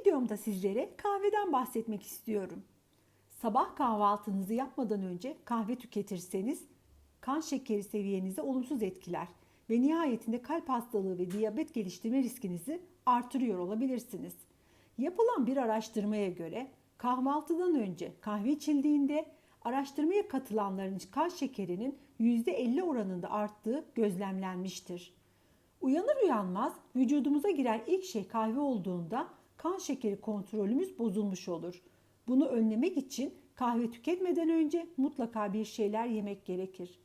videomda sizlere kahveden bahsetmek istiyorum. Sabah kahvaltınızı yapmadan önce kahve tüketirseniz kan şekeri seviyenizi olumsuz etkiler ve nihayetinde kalp hastalığı ve diyabet geliştirme riskinizi artırıyor olabilirsiniz. Yapılan bir araştırmaya göre kahvaltıdan önce kahve içildiğinde araştırmaya katılanların kan şekerinin %50 oranında arttığı gözlemlenmiştir. Uyanır uyanmaz vücudumuza giren ilk şey kahve olduğunda kan şekeri kontrolümüz bozulmuş olur. Bunu önlemek için kahve tüketmeden önce mutlaka bir şeyler yemek gerekir.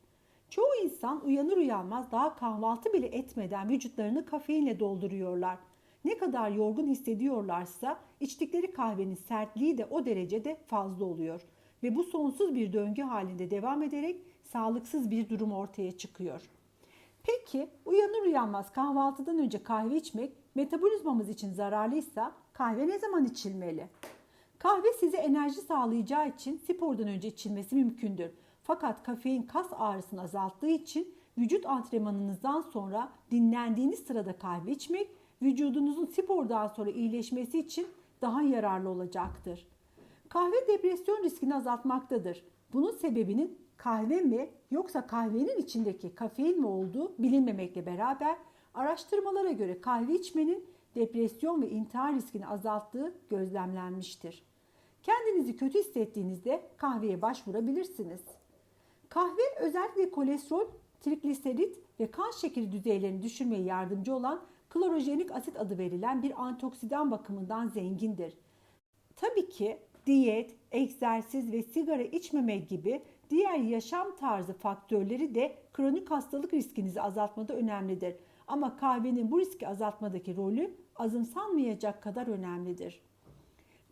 Çoğu insan uyanır uyanmaz daha kahvaltı bile etmeden vücutlarını kafeinle dolduruyorlar. Ne kadar yorgun hissediyorlarsa içtikleri kahvenin sertliği de o derecede fazla oluyor ve bu sonsuz bir döngü halinde devam ederek sağlıksız bir durum ortaya çıkıyor. Peki uyanır uyanmaz kahvaltıdan önce kahve içmek metabolizmamız için zararlıysa kahve ne zaman içilmeli? Kahve size enerji sağlayacağı için spordan önce içilmesi mümkündür. Fakat kafein kas ağrısını azalttığı için vücut antrenmanınızdan sonra dinlendiğiniz sırada kahve içmek vücudunuzun spordan sonra iyileşmesi için daha yararlı olacaktır. Kahve depresyon riskini azaltmaktadır. Bunun sebebinin kahve mi yoksa kahvenin içindeki kafein mi olduğu bilinmemekle beraber araştırmalara göre kahve içmenin depresyon ve intihar riskini azalttığı gözlemlenmiştir. Kendinizi kötü hissettiğinizde kahveye başvurabilirsiniz. Kahve özellikle kolesterol, trigliserit ve kan şekeri düzeylerini düşürmeye yardımcı olan klorojenik asit adı verilen bir antioksidan bakımından zengindir. Tabii ki diyet, egzersiz ve sigara içmeme gibi diğer yaşam tarzı faktörleri de kronik hastalık riskinizi azaltmada önemlidir. Ama kahvenin bu riski azaltmadaki rolü azımsanmayacak kadar önemlidir.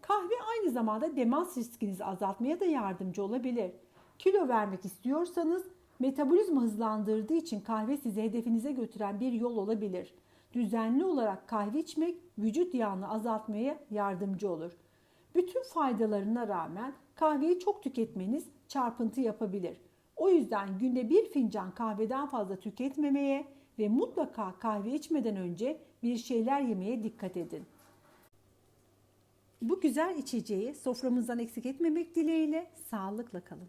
Kahve aynı zamanda demans riskinizi azaltmaya da yardımcı olabilir. Kilo vermek istiyorsanız metabolizma hızlandırdığı için kahve sizi hedefinize götüren bir yol olabilir. Düzenli olarak kahve içmek vücut yağını azaltmaya yardımcı olur. Bütün faydalarına rağmen kahveyi çok tüketmeniz çarpıntı yapabilir. O yüzden günde bir fincan kahveden fazla tüketmemeye ve mutlaka kahve içmeden önce bir şeyler yemeye dikkat edin. Bu güzel içeceği soframızdan eksik etmemek dileğiyle sağlıkla kalın.